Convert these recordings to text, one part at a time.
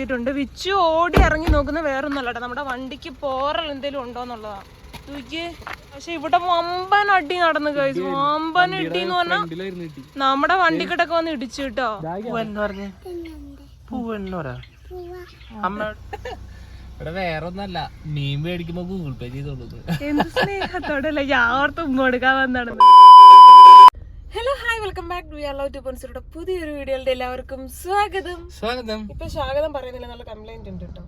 ണ്ട് വിച്ചു ഓടി ഇറങ്ങി നോക്കുന്ന വേറൊന്നല്ലട്ടോ. നമ്മുടെ വണ്ടിക്ക് പോറൽ എന്തെങ്കിലും ഉണ്ടോന്നുള്ളതാ നോക്കിയേ പക്ഷെ ഇവിടെ വമ്പൻ അടി നടന്നു കഴിച്ചു വമ്പൻ ഇടി എന്ന് പറഞ്ഞാ നമ്മുടെ വണ്ടിക്കിട്ടൊക്കെ വന്ന് ഇടിച്ചു കേട്ടോ. ഇവിടെ വേറൊന്നല്ല. മീൻ മേടിക്കുമ്പോ ഗൂഗിൾ പേ ചെയ്തോളൂ എന്ത് സ്നേഹത്തോടെ യാവർത്ത് ഉമ്മ കൊടുക്കാൻ വന്നാണ് hello hi welcome back to യല്ലോ ടു പൊൻസിയുടെ പുതിയൊരു വീഡിയോയുടെ എല്ലാവർക്കും സ്വാഗതം. സ്വാഗതം. ഇപ്പൊ സ്വാഗതം പറയുന്നില്ല നല്ല കംപ്ലൈന്റ് ഉണ്ട് കേട്ടോ.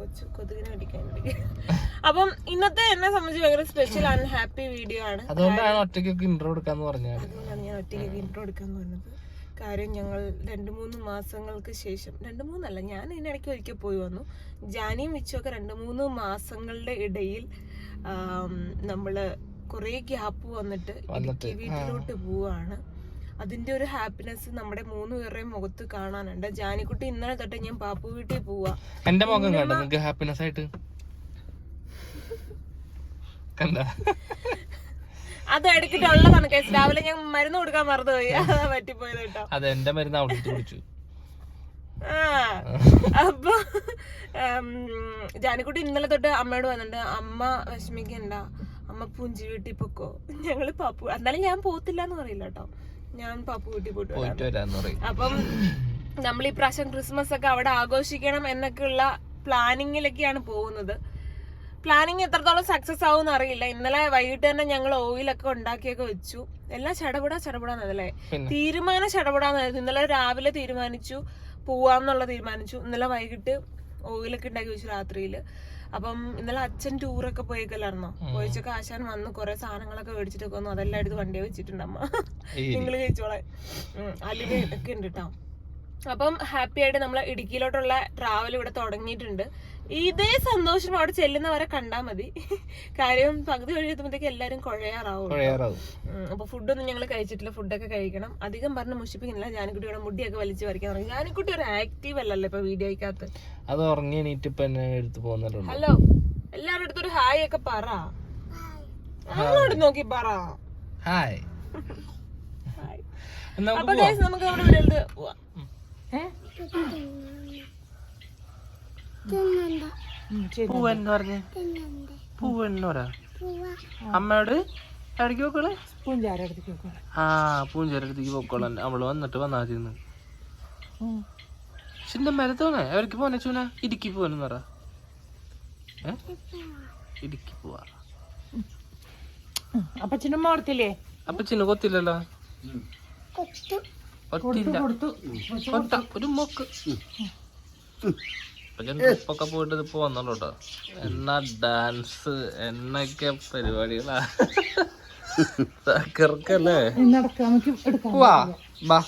കൊച്ചു കൊതുകിനെ അടിക്കാൻ വേണ്ടി. അപ്പം ഇന്നത്തെ എന്നെ സംബന്ധിച്ച് ഭയങ്കര സ്പെഷ്യൽ ആൻഡ് ഹാപ്പി വീഡിയോ ആണ്. അതുകൊണ്ടാണ് ഒറ്റയ്ക്ക് ഇൻട്രോ കൊടുക്കാന്ന് പറഞ്ഞത്. അതുകൊണ്ടാണ് ഞാൻ ഒറ്റയ്ക്ക് ഇൻട്രോ എടുക്കാന്ന് പറഞ്ഞത്. കാര്യം ഞങ്ങൾ രണ്ട് മൂന്ന് മാസങ്ങൾക്ക് ശേഷം രണ്ട് മൂന്നല്ല ഞാൻ ഇതിനിടയ്ക്ക് ഒരിക്കൽ പോയി വന്നു. ജാനിയും വെച്ചൊക്കെ രണ്ട് മൂന്ന് മാസങ്ങളുടെ ഇടയിൽ നമ്മൾ നമ്മൾ കുറേ ഗ്യാപ്പ് വന്നിട്ട് ഇടുക്കി വീട്ടിലോട്ട് പോവാണ്. അതിന്റെ ഒരു ഹാപ്പിനെസ് നമ്മുടെ മൂന്ന് പേരുടെയും മുഖത്ത് കാണാനുണ്ട്. ജാനിക്കുട്ടി ഇന്നലെ തൊട്ട് ഞാൻ പാപ്പു വീട്ടിൽ പോവാ. എന്റെ മുഖം കണ്ടോ? നിങ്ങക്ക് ഹാപ്പിനെസ് ആയിട്ട്? കണ്ട? അത് എടുത്തിട്ടുള്ളതാണ് കേസ്. രാവിലെ ഞാൻ മരുന്ന് കൊടുക്കാൻ മറന്നുപോയി. അതാ പറ്റിപ്പോയത് കേട്ടോ. അത് എന്റെ മരുന്ന് അവിടെ ഇട്ട് കുടിച്ചു. ആ, അപ്പൊ ജാനിക്കുട്ടി ഇന്നലെ തൊട്ട് അമ്മയോട് വന്നിട്ടുണ്ട്. അമ്മ വിഷമിക്കണ്ട. അമ്മ പുഞ്ചി വീട്ടിൽ പൊക്കോ? ഞങ്ങൾ പാപ്പു എന്നാലും ഞാൻ പോത്തില്ല എന്ന് പറയില്ല കേട്ടോ. ഞാൻ പാപ്പു വീട്ടിൽ പോയിട്ട് വരാം. അപ്പം നമ്മൾ ഈ പ്രാവശ്യം ക്രിസ്മസ് ഒക്കെ അവിടെ ആഘോഷിക്കണം എന്നൊക്കെയുള്ള പ്ലാനിങ്ങിലൊക്കെയാണ് പോകുന്നത്. പ്ലാനിങ് എത്രത്തോളം സക്സസ് ആവും അറിയില്ല ഇന്നലെ വൈകിട്ട് തന്നെ ഞങ്ങൾ ഓയിലൊക്കെ ഉണ്ടാക്കിയൊക്കെ വെച്ചു. എല്ലാം ചടപടാ ചടപടാന്നല്ലേ തീരുമാനം ചടപടാന്നായിരുന്നു. ഇന്നലെ രാവിലെ തീരുമാനിച്ചു. പോവാന്നുള്ള തീരുമാനിച്ചു. ഇന്നലെ വൈകിട്ട് ഓയിലൊക്കെ ഉണ്ടാക്കി വെച്ചു രാത്രിയിൽ. അപ്പം ഇന്നലെ അച്ഛൻ ടൂറൊക്കെ പോയേക്കല്ലായിരുന്നോ പോയിച്ചൊക്കെ ആശാൻ വന്ന് കുറെ സാധനങ്ങളൊക്കെ മേടിച്ചിട്ടൊക്കെ വന്നു. അതെല്ലാം എടുത്ത് വണ്ടിയെ വെച്ചിട്ടുണ്ട് അമ്മ. നിങ്ങൾ കഴിച്ചോളെ അലിനെ ഒക്കെ ഉണ്ട് കേട്ടോ അപ്പം ഹാപ്പി ആയിട്ട് നമ്മൾ ഇടുക്കിയിലോട്ടുള്ള ട്രാവൽ ഇവിടെ തുടങ്ങിയിട്ടുണ്ട്. ഇതേ സന്തോഷം അവിടെ ചെല്ലുന്നവരെ കണ്ടാ മതി. കാര്യം പകുതി കഴിയുമ്പോഴത്തേക്ക് എല്ലാരും കുഴയാറാവും കുഴയാറാവും. അപ്പൊ ഫുഡൊന്നും ഞങ്ങൾ കഴിച്ചിട്ടില്ല. ഫുഡൊക്കെ കഴിക്കണം. അധികം പറഞ്ഞ് മുഷിപ്പിക്കുന്നില്ല. ജാനിക്കുട്ടിയുടെ മുടിയൊക്കെ വലിച്ചു വരയ്ക്കാൻ തുടങ്ങി. ജാനിക്കുട്ടി ഒരു ആക്റ്റീവ് അല്ലല്ലോ ഇപ്പൊ വീഡിയോയ്ക്കകത്ത്. അത് ഉറങ്ങി എണീറ്റ് എടുത്ത് പോകുന്നല്ലോ ഹലോ എല്ലാവരുടെ അടുത്തൊരു ഹായ് ഒക്കെ പറ. അങ്ങോട്ട് നോക്കി പറ. ഹായ് ഹായ് നമുക്ക് അവിടെ വീട്ടിലോട്ട് പോവാം പൂവെന്ന് പറഞ്ഞേ. പൂവെന്ന് പറ. അമ്മയോട് എവിടേക്ക് പോക്കോളെ ആ പൂഞ്ചേരടുത്തേക്ക് പോക്കോളാൻ അവൾ വന്നിട്ട് വന്നാതിരുന്നു ചിന്ന മരത്തോണേ എവിടേക്ക് പോനെ ചൂന? ഇടുക്കി പോവെന്ന് പറ. ഇടുക്കി പോവാ. അപ്പച്ചനും ചിന്നമ്മ കൊടുത്തില്ലേ അപ്പൊ ചിന്ന കൊത്ത ഒരു മോക്ക്. ട്രിപ്പൊക്കെ പോയിട്ട് ഇപ്പൊ വന്നോളൂ കേട്ടോ എന്നാ ഡാൻസ് എന്നൊക്കെ പരിപാടികളാ. തകർക്കല്ലേ വാ. ബാ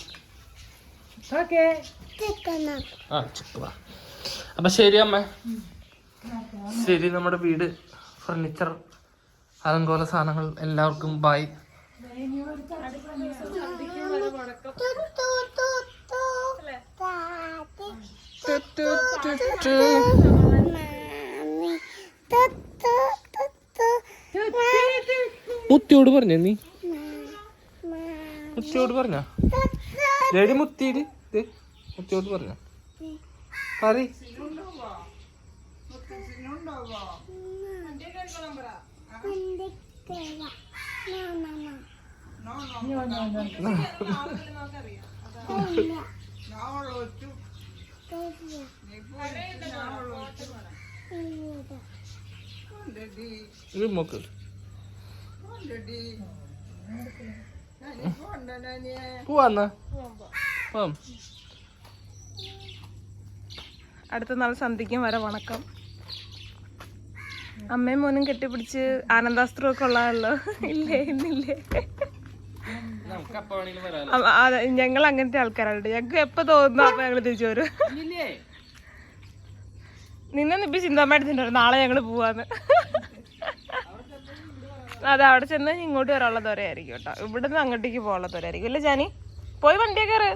ആ അപ്പൊ ശരി അമ്മ. ശരി നമ്മുടെ വീട് ഫർണിച്ചർ അലങ്കോല സാധനങ്ങൾ എല്ലാവർക്കും ബൈ മുത്തിയോട് പറഞ്ഞ നീ. മുത്തിയോട് പറഞ്ഞ? ലേഡി മുത്തിയിൽ ദേ, മുത്തിയോട് പറഞ്ഞ? പറ അടുത്ത നാൾ സന്ധിക്കും വരെ വണക്കം. അമ്മയും മോനും കെട്ടിപ്പിടിച്ച് ആനന്ദാസ്ത്രമൊക്കെ ഉള്ളതല്ലോ ഇല്ലേ ഇന്നില്ലേ നമുക്ക് അപ്പൊ വേണമെങ്കിലും വരാലോ അ- അതെ, ഞങ്ങൾ അങ്ങനത്തെ ആൾക്കാരുണ്ട് ഞങ്ങൾക്ക് എപ്പോ തോന്നുന്നു അപ്പൊ ഞങ്ങൾ തിരിച്ചു വരും? നിന്നെ ഇപ്പൊ ചിന്താമായിട്ട് നാളെ ഞങ്ങൾ പോവാന്ന്. അതെ അവിടെ ചെന്ന് ഇങ്ങോട്ട് വരാനുള്ള ദൂരമായിരിക്കും കേട്ടോ. ഇവിടെ നിന്ന് അങ്ങോട്ടേക്ക് പോകാനുള്ള ദൂരമായിരിക്കും ഇല്ല ജാനി പോയി വണ്ടിയൊക്കെ കയറ്.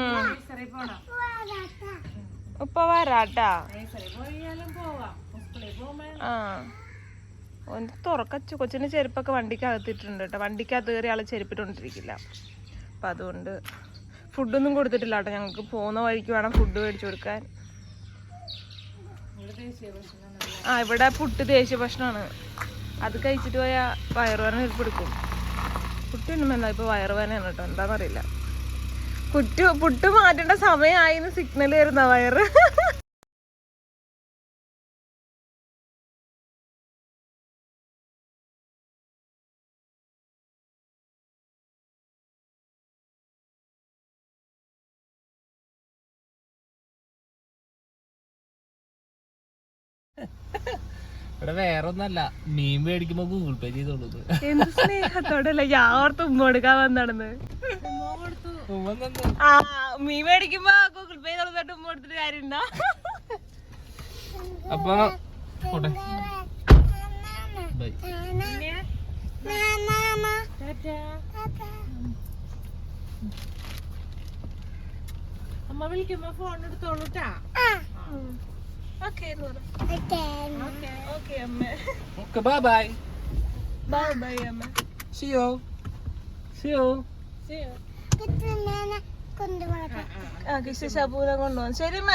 ഉം. ഇപ്പൊ വരാട്ടാ ആ. തുറക്കച്ചു കൊച്ചിന്റെ ചെരുപ്പൊക്കെ വണ്ടിക്കകത്തിട്ടുണ്ട് കേട്ടോ. വണ്ടിക്കകത്ത് കയറി ആൾ ചെരുപ്പിട്ടോണ്ടിരിക്കില്ല അപ്പം അതുകൊണ്ട് ഫുഡൊന്നും കൊടുത്തിട്ടില്ല കേട്ടോ. ഞങ്ങൾക്ക് പോകുന്ന വഴിക്ക് വേണം ഫുഡ് മേടിച്ചു കൊടുക്കാൻ. ആ ഇവിടെ പുട്ട് ദേശീയ ഭക്ഷണമാണ്. അത് കഴിച്ചിട്ട് പോയാൽ വയറുവേന ഇരിപ്പെടുക്കും പുട്ട് ഉണ്ണുമ്പോൾ എന്താ ഇപ്പോൾ വയറുവേനയാണ് കേട്ടോ. എന്താണെന്നറിയില്ല പുട്ട് പുട്ട് മാറ്റേണ്ട സമയമായി സിഗ്നൽ വരുന്ന വയറ്. ഇവിടെ വേറെ ഒന്നല്ല മീൻ മേടിക്കുമ്പോ ഗൂഗിൾ പേ ചെയ്തോളൂ എന്ത് സ്നേഹത്തോടല്ല യാവർത്ത് ഉമ്മ കൊടുക്കാൻ വന്നാണെന്ന് ആ മീ മേടിക്കുമ്പോ ഗൂഗിൾ പേ തുറന്നിട്ട് ഉമ്മ കൊടുത്തിട്ട് കാര്യമുണ്ടോ അപ്പൊ അമ്മ വിളിക്കുമ്പോ ഫോൺ എടുത്തോളൂട്ടാ. ഓക്കെ ഓക്കെ അമ്മ okay bye bye bye bye അമ്മ സിയോ സിയോ ആ കിഷ് ശബൂനെ കൊണ്ടുപോകാം ശരി അമ്മ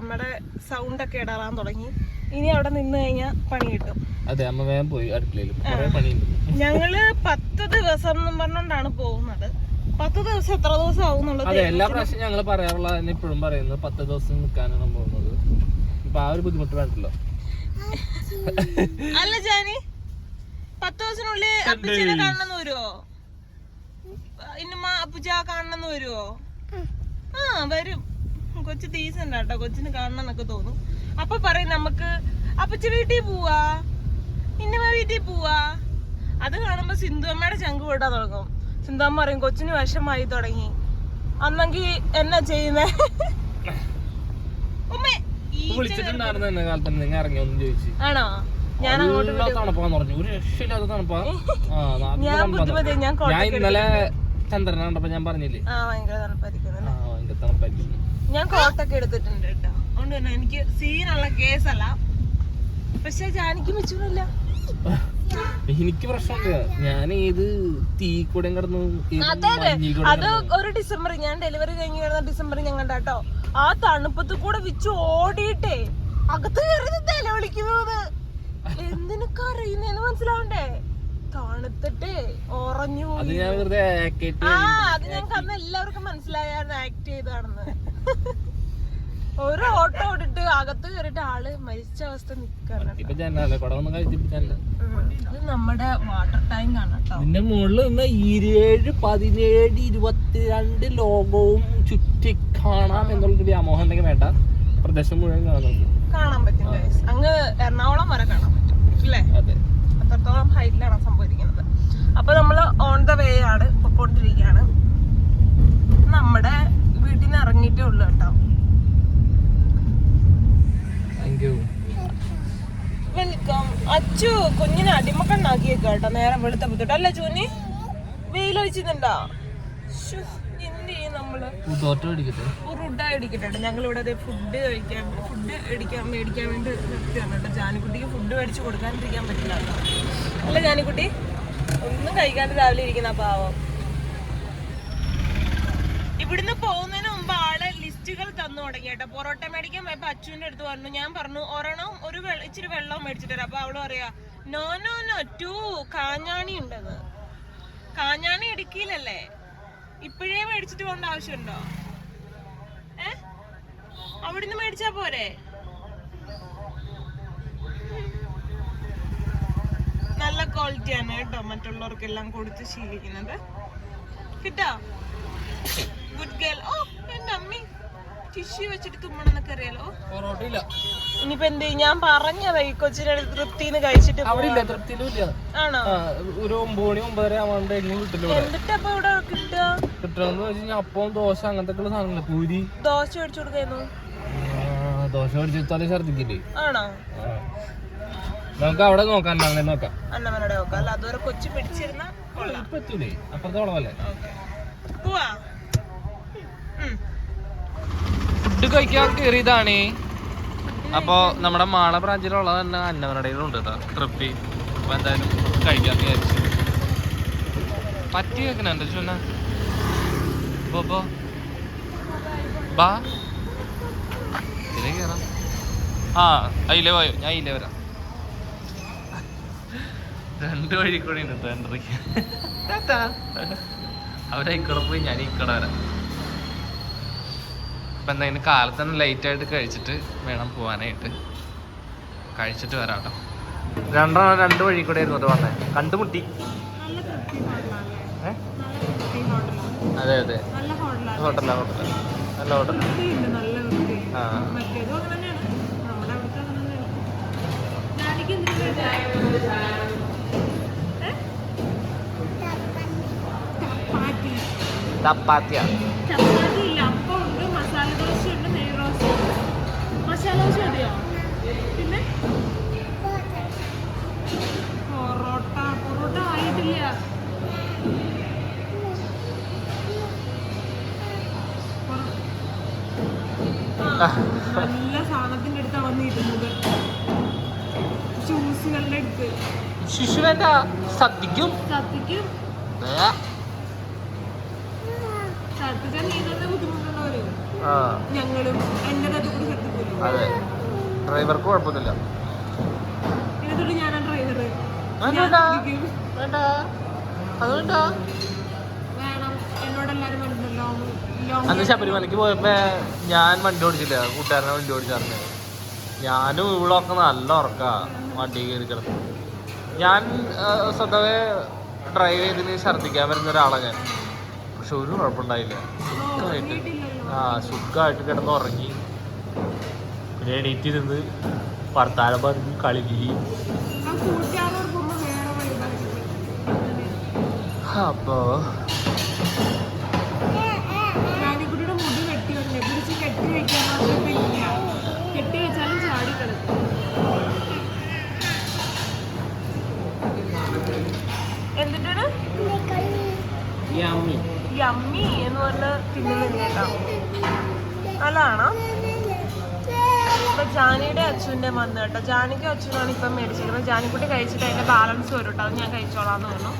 അമ്മയുടെ സൗണ്ട് ഒക്കെ ഇടറാൻ തുടങ്ങി. ഇനി അവിടെ നിന്ന് കഴിഞ്ഞാൽ പണി കിട്ടും. അതെ അമ്മ വേഗം പോയി അടുക്കളയിൽ ഞങ്ങൾ പത്ത് ദിവസം എന്നും പറഞ്ഞോണ്ടാണ് പോകുന്നത്. പത്ത് ദിവസം എത്ര ദിവസം ആവും അതെ എല്ലാ പ്രാവശ്യം ഞങ്ങൾ പറയാറുള്ള തന്നെ ഇപ്പോഴും പറയുന്നത് പത്ത് ദിവസം നിൽക്കാനാണ് പോകുന്നത്. ഇപ്പൊ ആ ഒരു ബുദ്ധിമുട്ട് വേണ്ടല്ലോ. അല്ല ജാനി പത്ത് ദിവസത്തിനുള്ളിൽ അപ്പച്ചനെ കാണണമെന്ന് വരുവോ? ഇന്നുമ്മ അപ്പുച്ച കാണണമെന്ന് വരുവോ? ആ വരും. കൊച്ചു ഡീസന്റ് ആട്ടോ. കൊച്ചിന് കാണണം എന്നൊക്കെ തോന്നും. അപ്പൊ പറയും നമുക്ക് അപ്പച്ച വീട്ടിൽ പോവാ? ഇന്നമ്മ വീട്ടിൽ പോവാ? അത് കാണുമ്പോ സിന്ധു അമ്മയുടെ ചങ്ക് വിടാൻ തുടങ്ങും. സിന്ധു അമ്മ പറയും കൊച്ചിന് വിഷമായി തുടങ്ങി. അന്നെങ്കി എന്നാ ചെയ്യുന്നേ? ആണോ? ഞാൻ ഞാൻ ഇന്നലെ കണ്ടപ്പോ ഞാൻ പറഞ്ഞില്ലേ? ഞാൻ കോട്ടൊക്കെ എടുത്തിട്ടുണ്ട് കേട്ടോ. അതുകൊണ്ട് തന്നെ എനിക്ക് സീനുള്ള കേസല്ല പക്ഷെ ജാനിക്ക് വെച്ചില്ല എനിക്ക് പ്രശ്നമില്ല. ഞാൻ ഏത് തീ കൂടെ കിടന്നു അതെ ഒരു ഡിസംബർ ഞാൻ ഡെലിവറി കഴിഞ്ഞ് കിടന്ന ഡിസംബർ ഞാൻ കണ്ടാട്ടോ ആ തണുപ്പത്ത് കൂടെ വിച്ച് ഓടിയിട്ടേ അകത്ത് കയറി നില വിളിക്കുന്നത് എന്തിനു കരയുന്നേന്ന് മനസ്സിലാവണ്ടേ? തണുത്തിട്ടേ ഉറഞ്ഞു അത് ഞാൻ വെറുതെ ആ അത് ഞങ്ങൾക്ക് അന്ന് എല്ലാവർക്കും മനസ്സിലായായിരുന്നു ആക്ട് ചെയ്താണെന്ന് ഒരു ഓട്ടോ അകത്ത് കയറിട്ട് ആൾ മരിച്ച അവസ്ഥ നിക്കാണ് ഇത് നമ്മുടെ വാട്ടർ ടാങ്ക് ആണ് കേട്ടോ. മുകളിൽ നിന്ന് ഇരുപേഴ് പതിനേഴ് ഇരുപത്തിരണ്ട് ലോകവും ചുറ്റി കാണാം എന്നുള്ളൊരു വ്യാമോഹം എന്തെങ്കിലും വേണ്ട. പ്രദേശം മുഴുവൻ കാണാൻ കാണാൻ പറ്റും. അങ്ങ് എറണാകുളം വരെ കാണാൻ പറ്റും അല്ലേ? അതെ. അത്രത്തോളം ഹൈറ്റിലാണ് സംഭവിക്കുന്നത്. അപ്പൊ നമ്മൾ ഓൺ ദ വേ ആണ് പൊക്കോണ്ടിരിക്കുകയാണ്. നമ്മുടെ വീട്ടിൽ നിന്ന് ഇറങ്ങിയിട്ടേ ഉള്ളു കേട്ടോ. അച്ചു കുഞ്ഞിനെ അടിമക്കണ്ണാക്കിയേക്ക കേട്ടോ. നേരെ വെളുത്ത ബുദ്ധിട്ട് അല്ല ചൂനി വെയിലൊഴിച്ചിട്ടുണ്ടോ ഇവിടെ ഫുഡ് കഴിക്കാൻ ഫുഡ് അടിക്കാൻ മേടിക്കാൻ വേണ്ടി നിർത്തിയാണ് കേട്ടോ. ജാനിക്കുട്ടിക്ക് ഫുഡ് മേടിച്ച് കൊടുക്കാണ്ടിരിക്കാൻ പറ്റില്ല അല്ല ജാനിക്കുട്ടി ഒന്നും കഴിക്കാണ്ട് രാവിലെ ഇരിക്കുന്ന പാവം. ഇവിടുന്ന് പോകുന്നതിന് മുമ്പ് ആൾ ലിസ്റ്റുകൾ തന്നു തുടങ്ങി കേട്ടോ പൊറോട്ട മേടിക്കാൻ പോയപ്പോ അച്ഛന്റെ അടുത്ത് പറഞ്ഞു ഞാൻ പറഞ്ഞു ഒരെണ്ണം ഒരു ഇച്ചിരി വെള്ളം മേടിച്ചിട്ട് അപ്പൊ അവൾ പറയാ നോ നോ നോ ടു കാഞ്ഞാണി ഉണ്ടത്. കാഞ്ഞാണി ഇടുക്കിയിലല്ലേ? ഇപ്പോഴേ മേടിച്ചിട്ട് പോകേണ്ട ആവശ്യമുണ്ടോ? ഏ? അവിടുന്ന് മേടിച്ചാ പോരെ? നല്ല ക്വാളിറ്റി ആണ് കേട്ടോ മറ്റുള്ളവർക്കെല്ലാം കൊടുത്ത് ശീലിക്കുന്നത്. കിട്ടോ? ഗുഡ് ഗേൾ ഓ ടിഷ്യൂ വെച്ചിട്ട് തുമ്മണെന്നൊക്കെ അറിയാലോ? ഇനിയിപ്പോ എന്ത്? ഞാൻ പറഞ്ഞതാ ഈ കൊച്ചിനെ തൃപ്തിന്ന് കഴിച്ചിട്ട് അവിടെ പോവാം. ഇല്ല തൃപ്തിയിലും ഇല്ല ആണോ? ആ, ഒരു ഒമ്പത് മണി ഒമ്പതര ആവാണ്ട് എങ്ങനെ കിട്ടില്ല ഇവിടെ. എന്നിട്ടപ്പൊ ഇവിടെ കിട്ടുക? കിട്ടണമെന്ന് വെച്ച് കഴിഞ്ഞാൽ അപ്പം ദോശ അങ്ങനത്തെ ഒക്കെ സാധനങ്ങൾ പൂരി. ദോശ മേടിച്ചു കൊടുക്കായിരുന്നു. ആ, ദോശ മേടിച്ചാലേ ഛർദിക്കില്ലേ ആണോ? ആ. നമുക്ക് അവിടെ നോക്കാം നോക്കാം. അന്നമ്മനോടെ നോക്കാം. അല്ല അതുവരെ കൊച്ചു പിടിച്ചിരുന്ന ഇപ്പൊ എത്തൂലേ? അപ്പുറത്തോളം പോവാ. ഫുഡ് കഴിക്കാൻ കയറിയതാണ് അപ്പോ നമ്മുടെ മാള ബ്രാഞ്ചിലുള്ള തന്നെ അന്നവരുടെയിലുണ്ട് കേട്ടോ ട്രിപ്പി അപ്പൊ എന്തായാലും കഴിക്കാൻ വിചാരിച്ചു. പറ്റി വെക്കണുണ്ട് ചുന്ന ബോ ബോ ബാ. ഇതിലേ കയറാം ആ അതിലേ പോയോ? ഞാൻ ഇതിലേ വരാം. രണ്ട് വഴി കൂടി ഉണ്ട് എൻട്രിക്ക് ഇക്കടെ പോയി ഞാൻ ഇക്കടെ വരാം. അപ്പൊ എന്തായാലും കാലത്ത് തന്നെ ലൈറ്റ് ആയിട്ട് കഴിച്ചിട്ട് വേണം പോകാനായിട്ട് കഴിച്ചിട്ട് വരാം കേട്ടോ രണ്ടെണ്ണം രണ്ട് വഴി കൂടെ ആയിരുന്നു അത് വന്നേ. കണ്ടുമുട്ടി. അതെ അതെ. ഹോട്ടലാണ് ഹോട്ടലാ. ഹോട്ടല നല്ല ഹോട്ടല. ആ. ചപ്പാത്തിയാണ് നല്ല സാധനത്തിന്റെ അടുത്താ വന്നിരുന്നത്. ജ്യൂസുകളുടെ അടുത്ത്. ശിശുവേണ്ട സദ്യക്കും. സത്യക്കും ഏ? ഛർദ്ദിച്ചാൽ നീ തന്നെ ബുദ്ധിമുട്ടുള്ളവര്. ആ. ഞങ്ങളും എന്റെ കൂടെ ഛർദ്ദിക്കുന്നു അതെ. ഡ്രൈവർക്ക് കുഴപ്പമൊന്നുമില്ല. എന്നിട്ട് ഞാനാ ഡ്രൈവർ വേണ്ട. അന്ന് ശബരിമലയ്ക്ക് പോയപ്പോ ഞാൻ വണ്ടി ഓടിച്ചില്ല. കൂട്ടുകാരനെ വണ്ടി ഓടിച്ചായിരുന്നു ഞാനും ഇവളൊക്കെ നല്ല ഉറക്കാ വണ്ടി കയറി കിടന്നു. ഞാൻ സ്വന്തമേ സ്വതവേ ഡ്രൈവ് ചെയ്തിന് ഛർദ്ദിക്കാൻ വരുന്ന ഒരാളാണ് ഞാൻ. പക്ഷെ ഒരു കുഴപ്പമുണ്ടായില്ല. സുഖമായിട്ട് ആ സുഖമായിട്ട് കിടന്ന് ഉറങ്ങി. പിന്നെ എണീറ്റ് നിന്ന് വർത്താനം പറഞ്ഞ് കളിക്കി ആ വെക്കാൻ മാത്രം ഇല്ല കെട്ടി വെച്ചാലും ചാടി കിടക്കും എന്നിട്ടാണ് യമ്മി. യമ്മി എന്ന് പറഞ്ഞ തിന്നുന്നുണ്ട് കേട്ടോ? നല്ലതാണോ ഇപ്പൊ ജാനിയുടെ അച്ഛന്റെ വന്നു കേട്ടോ. ജാനിക്കും അച്ഛനാണ് ഇപ്പം മേടിച്ചിരിക്കുന്നത് ജാനിക്കുട്ടി കഴിച്ചിട്ട് അതിന്റെ ബാലൻസ് വരും കേട്ടോ. അത് ഞാൻ കഴിച്ചോളാന്ന് പറഞ്ഞു.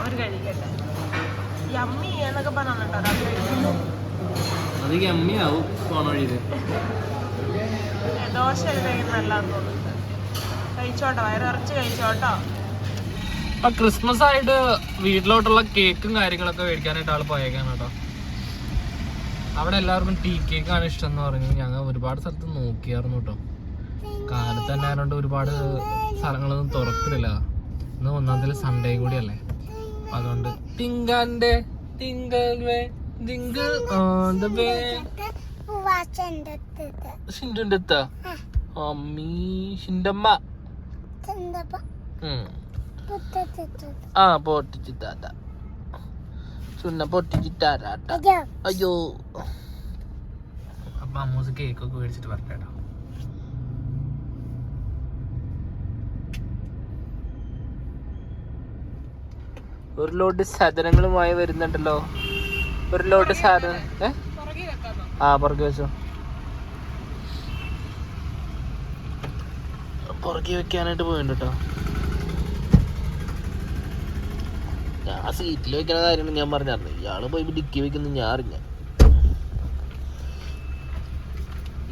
അവർ കഴിക്കട്ടെ. യമ്മി എന്നൊക്കെ പറഞ്ഞു കേട്ടോ അത് കഴിക്കുന്നു അത് കമ്മിയാവും പോണ വഴിയിൽ ദോശ കഴിച്ചോട്ടോ? വയറിറച്ച് കഴിച്ചോട്ടോ? ആ ക്രിസ്മസ് ആയിട്ട് വീട്ടിലോട്ടുള്ള കേക്കും കാര്യങ്ങളൊക്കെ മേടിക്കാനായിട്ട് ആൾ പോയേക്കാണ് കേട്ടോ. അവിടെ എല്ലാവർക്കും ടീ കേക്കാണ് ഇഷ്ടം എന്ന് പറഞ്ഞു ഞങ്ങൾ ഒരുപാട് സ്ഥലത്ത് നോക്കിയായിരുന്നു കേട്ടോ. കാലത്ത് തന്നെ ആയതുകൊണ്ട് ഒരുപാട് സ്ഥലങ്ങളൊന്നും തുറക്കില്ല ഇന്ന് ഒന്നാമത്തെ സൺഡേ കൂടിയല്ലേ. അതുകൊണ്ട് തിങ്കാന്റെ തിങ്കൾ വേ തിങ്കൾ ഓൺ ദ വേ ഷിൻഡുന്റെ അടുത്ത അമ്മീ ഷിൻഡമ്മ. ആ പൊട്ടിച്ചിട്ടാ സുന്ന പൊട്ടിച്ചിട്ടാരാട്ട. അയ്യോ. അപ്പൊ അമ്മൂസ് കേക്ക് ഒക്കെ മേടിച്ചിട്ട് വരട്ടെ ഒരു ലോഡ് സാധനങ്ങളുമായി വരുന്നുണ്ടല്ലോ. ഒരു ലോട്ട് സാധനം ആ പുറകെ വെച്ചോ. പുറകെ വെക്കാനായിട്ട് കേട്ടോ ഞാൻ സീറ്റിൽ വെക്കണ കാര്യമാണ് ഞാൻ പറഞ്ഞായിരുന്നു. ഇയാൾ പോയി ഡിക്കി വെക്കുന്ന ഞാൻ അറിഞ്ഞ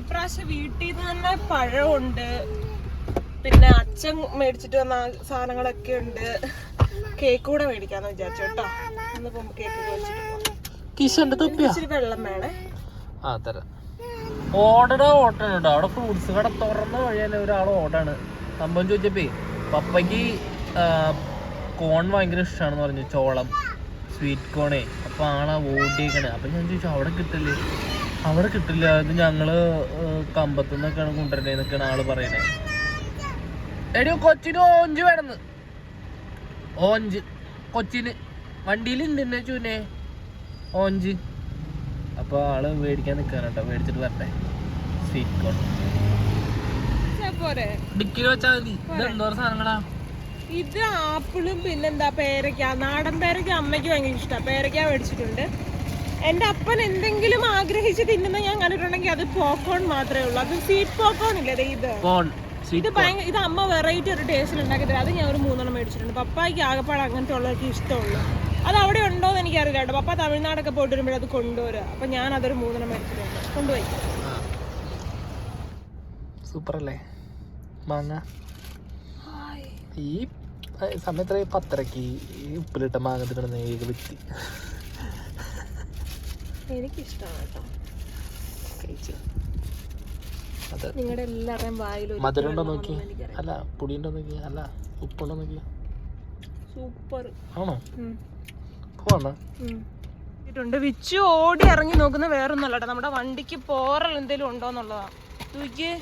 ഇപ്രാവശ്യം വീട്ടിൽ നിന്ന് തന്നെ പഴമുണ്ട്. പിന്നെ അച്ഛൻ മേടിച്ചിട്ട് വന്ന സാധനങ്ങളൊക്കെ ഉണ്ട്. കേക്ക് കൂടെ മേടിക്കാന്ന് വിചാരിച്ചു കേട്ടോ ഇന്ന് കേക്ക് മേടിച്ചിട്ട്. കിഷന്റെ തൊപ്പിയാ? ഇച്ചിരി വെള്ളം വേണേ. ആ തരാം. ഓടണ ഓട്ടാണ് കേട്ടോ അവിടെ ഫ്രൂട്ട്സ് കട തുറന്ന വഴിയാണ് ഒരാൾ ഓടാണ്. സംഭവം ചോദിച്ചപ്പേ പപ്പയ്ക്ക് കോൺ ഭയങ്കര ഇഷ്ടമാണെന്ന് പറഞ്ഞു ചോളം സ്വീറ്റ് കോണേ അപ്പൊ ആളാ ഓടിയേക്കണേ. അപ്പൊ ഞാൻ ചോദിച്ചു അവിടെ കിട്ടില്ലേ? അവിടെ കിട്ടില്ല. ഇത് ഞങ്ങൾ കമ്പത്തു നിന്നൊക്കെയാണ് കൊണ്ടുവരണേന്നൊക്കെയാണ് ആൾ പറയണേ എടി കൊച്ചിന് ഓഞ്ച് വേണമെന്ന്. ഓഞ്ച്. കൊച്ചിന് വണ്ടിയിലുണ്ട് എന്നെ ചൂനെ. ഓഞ്ച്. അപ്പോൾ ആൾ മേടിക്കാൻ നിൽക്കാണ് കേട്ടോ. മേടിച്ചിട്ട് വരട്ടെ. സ്വീറ്റ് കോൺ പോരെ. ഡിക്കിൽ വെച്ചാൽ മതി. ഇത് സാധനങ്ങളാ? ഇത് ആപ്പിളും പിന്നെന്താ പേരയ്ക്ക നാടൻ പേരക്ക അമ്മയ്ക്ക് ഭയങ്കര ഇഷ്ടമാണ് പേരയ്ക്ക മേടിച്ചിട്ടുണ്ട്. എന്റെ അപ്പൻ എന്തെങ്കിലും ആഗ്രഹിച്ച് തിന്നുന്ന ഞാൻ കണ്ടിട്ടുണ്ടെങ്കിൽ അത് പോക്കോൺ മാത്രമേ ഉള്ളൂ. അത് സ്വീറ്റ് പോക്കോൺ ഇല്ലേ ഇത്? ഇത് ഭയങ്കര ഇത് അമ്മ വെറൈറ്റി ഒരു ടേസ്റ്റിൽ ഉണ്ടാക്കി തരാം അത് ഞാൻ ഒരു മൂന്നെണ്ണം മേടിച്ചിട്ടുണ്ട്. പപ്പായ്ക്ക് ആകപ്പാട് അങ്ങനത്തെ ഉള്ളതൊക്കെ ഇഷ്ടമുള്ളൂ. അത് അവിടെ ഉണ്ടോ എന്ന് എനിക്കറിയില്ല കേട്ടോ. പപ്പ തമിഴ്നാടൊക്കെ പോയിട്ട് വരുമ്പോഴേ അത് കൊണ്ടുവരിക അപ്പൊ ഞാൻ അതൊരു മൂന്നെണ്ണം മേടിച്ചിട്ടുണ്ട് കൊണ്ടുപോയി. സൂപ്പർ അല്ലേ മാങ്ങ. ഈ സമയത്ത് പത്തരക്ക് ഈ ഉപ്പിലിട്ട മാങ്ങ തിന്നുന്ന ഏക വ്യക്തി എനിക്കിഷ്ടമാണ് കേട്ടോ. കഴിച്ചു. അത് നിങ്ങളുടെ എല്ലാവരുടെയും വായിൽ മധുരം ഉണ്ടോ നോക്കി. അല്ല പുളി ഉണ്ടോ നോക്കി. അല്ല ഉപ്പുണ്ടോ നോക്കി. സൂപ്പർ. ആണോ? ണ്ട് വിച്ചു ഓടി ഇറങ്ങി നോക്കുന്ന വേറൊന്നല്ല നമ്മുടെ വണ്ടിക്ക് പോറൽ എന്തെങ്കിലും ഉണ്ടോന്നുള്ളതാ നോക്കിയേ